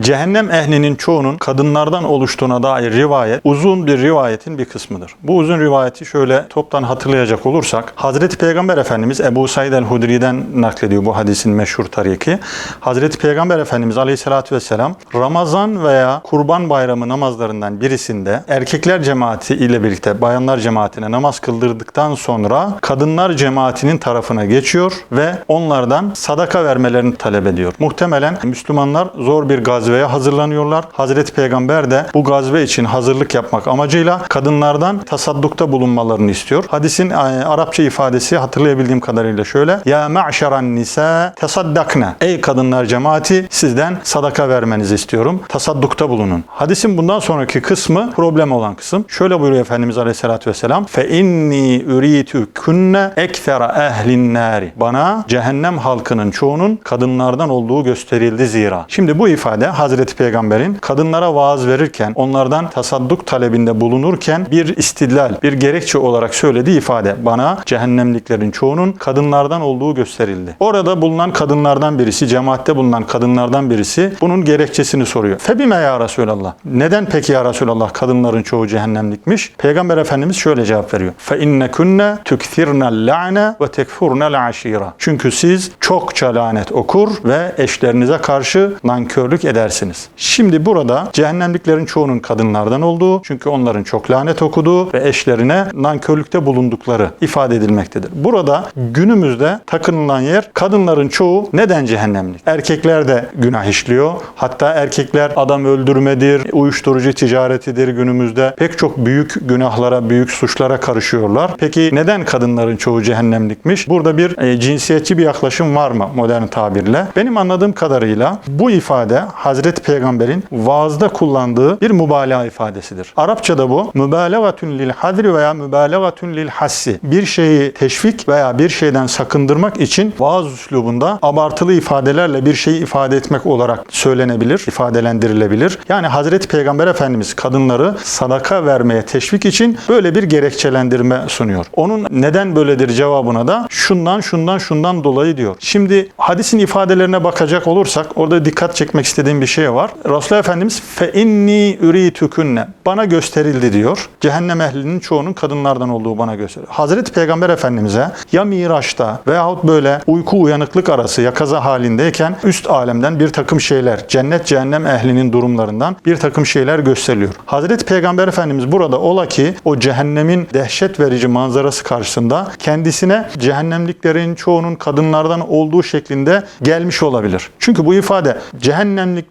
cehennem ehlinin çoğunun kadınlardan oluştuğuna dair rivayet uzun bir rivayetin bir kısmıdır. Bu uzun rivayeti şöyle toptan hatırlayacak olursak Hazreti Peygamber Efendimiz Ebu Said el-Hudri'den naklediyor bu hadisin meşhur tariki. Hazreti Peygamber Efendimiz Aleyhisselatü Vesselam Ramazan veya Kurban Bayramı namazlarından birisinde erkekler cemaati ile birlikte bayanlar cemaatine namaz kıldırdıktan sonra kadınlar cemaatinin tarafına geçiyor ve onlardan sadaka vermelerini talep ediyor. Muhtemelen Müslümanlar zor bir gazveye hazırlanıyorlar. Hazreti Peygamber de bu gazve için hazırlık yapmak amacıyla kadınlardan tasaddukta bulunmalarını istiyor. Hadisin e, Arapça ifadesi hatırlayabildiğim kadarıyla şöyle. Ya ma'şeran nisa tasaddakna. Ey kadınlar cemaati sizden sadaka vermenizi istiyorum. Tasaddukta bulunun. Hadisin bundan sonraki kısmı problem olan kısım. Şöyle buyuruyor Efendimiz Aleyhisselatü Vesselam. Fe inni üritu kunne ekthera ehlin nari. Bana cehennem halkının çoğunun kadınlardan olduğu gösterildi zira. Şimdi bu ifade Hazreti Peygamber'in kadınlara vaaz verirken, onlardan tasadduk talebinde bulunurken bir istidlal, bir gerekçe olarak söylediği ifade. Bana cehennemliklerin çoğunun kadınlardan olduğu gösterildi. Orada bulunan kadınlardan birisi, cemaatte bulunan kadınlardan birisi bunun gerekçesini soruyor. Febime ya Resulallah. Neden peki ya Resulallah kadınların çoğu cehennemlikmiş? Peygamber Efendimiz şöyle cevap veriyor. Fe inne kunne tukthirnel la'ne ve tekfurnel aşira. Çünkü siz çokça lanet okur ve eşlerinize karşı nankörlük edersiniz. Şimdi burada cehennemliklerin çoğunun kadınlardan olduğu, çünkü onların çok lanet okuduğu ve eşlerine nankörlükte bulundukları ifade edilmektedir. Burada günümüzde takınılan yer kadınların çoğu neden cehennemlik? Erkekler de günah işliyor. Hatta erkekler adam öldürmedir, uyuşturucu ticaretidir günümüzde. Pek çok büyük günahlara, büyük suçlara karışıyorlar. Peki neden kadınların çoğu cehennemlikmiş? Burada bir e, cinsiyetçi bir yaklaşım var mı modern tabirle? Benim anladığım kadarıyla bu ifade Hazreti Peygamber'in vaazda kullandığı bir mübalağa ifadesidir. Arapçada bu mübalagatun lil hadri veya mübalagatun lil hassi. Bir şeyi teşvik veya bir şeyden sakındırmak için vaaz üslubunda abartılı ifadelerle bir şeyi ifade etmek olarak söylenebilir, ifadelendirilebilir. Yani Hazreti Peygamber Efendimiz kadınları sadaka vermeye teşvik için böyle bir gerekçelendirme sunuyor. Onun neden böyledir cevabına da şundan şundan şundan dolayı diyor. Şimdi hadisin ifadelerine bakacak olursak orada dikkat çekmek istediğim bir şey var. Resulullah Efendimiz fe inni üritükünne bana gösterildi diyor. Cehennem ehlinin çoğunun kadınlardan olduğu bana gösterildi. Hazreti Peygamber Efendimiz'e ya Miraç'ta veyahut böyle uyku uyanıklık arası yakaza halindeyken üst alemden bir takım şeyler, cennet cehennem ehlinin durumlarından bir takım şeyler gösteriliyor. Hazreti Peygamber Efendimiz burada ola ki o cehennemin dehşet verici manzarası karşısında kendisine cehennemliklerin çoğunun kadınlardan olduğu şeklinde gelmiş olabilir. Çünkü bu ifade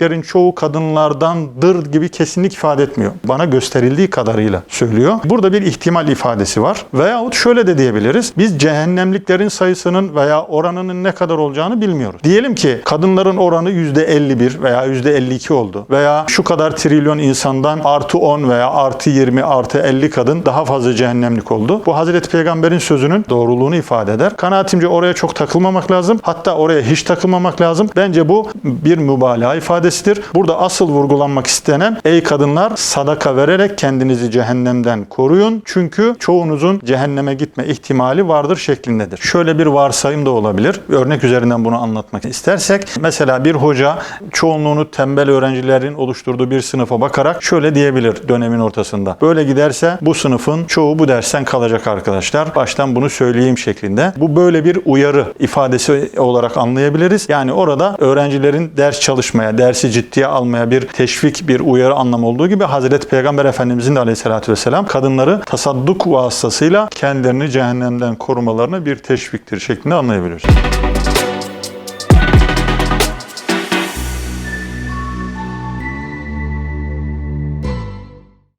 cehennemliklerin çoğu kadınlardandır gibi kesinlik ifade etmiyor. Bana gösterildiği kadarıyla söylüyor. Burada bir ihtimal ifadesi var. Veyahut şöyle de diyebiliriz. Biz cehennemliklerin sayısının veya oranının ne kadar olacağını bilmiyoruz. Diyelim ki kadınların oranı %51 veya %52 oldu. Veya şu kadar trilyon insandan artı 10 veya artı 20 artı 50 kadın daha fazla cehennemlik oldu. Bu Hazreti Peygamber'in sözünün doğruluğunu ifade eder. Kanaatimce oraya çok takılmamak lazım. Hatta oraya hiç takılmamak lazım. Bence bu bir mübalağa ifadesidir. Burada asıl vurgulanmak istenen ey kadınlar sadaka vererek kendinizi cehennemden koruyun. Çünkü çoğunuzun cehenneme gitme ihtimali vardır şeklindedir. Şöyle bir varsayım da olabilir. Örnek üzerinden bunu anlatmak istersek mesela bir hoca çoğunluğunu tembel öğrencilerin oluşturduğu bir sınıfa bakarak şöyle diyebilir dönemin ortasında. Böyle giderse bu sınıfın çoğu bu dersten kalacak arkadaşlar. Baştan bunu söyleyeyim şeklinde. Bu böyle bir uyarı ifadesi olarak anlayabiliriz. Yani orada öğrencilerin ders çalışmaya, dersi ciddiye almaya bir teşvik, bir uyarı anlamı olduğu gibi Hazreti Peygamber Efendimizin de aleyhissalatü vesselam kadınları tasadduk vasıtasıyla kendilerini cehennemden korumalarını bir teşviktir şeklinde anlayabiliriz.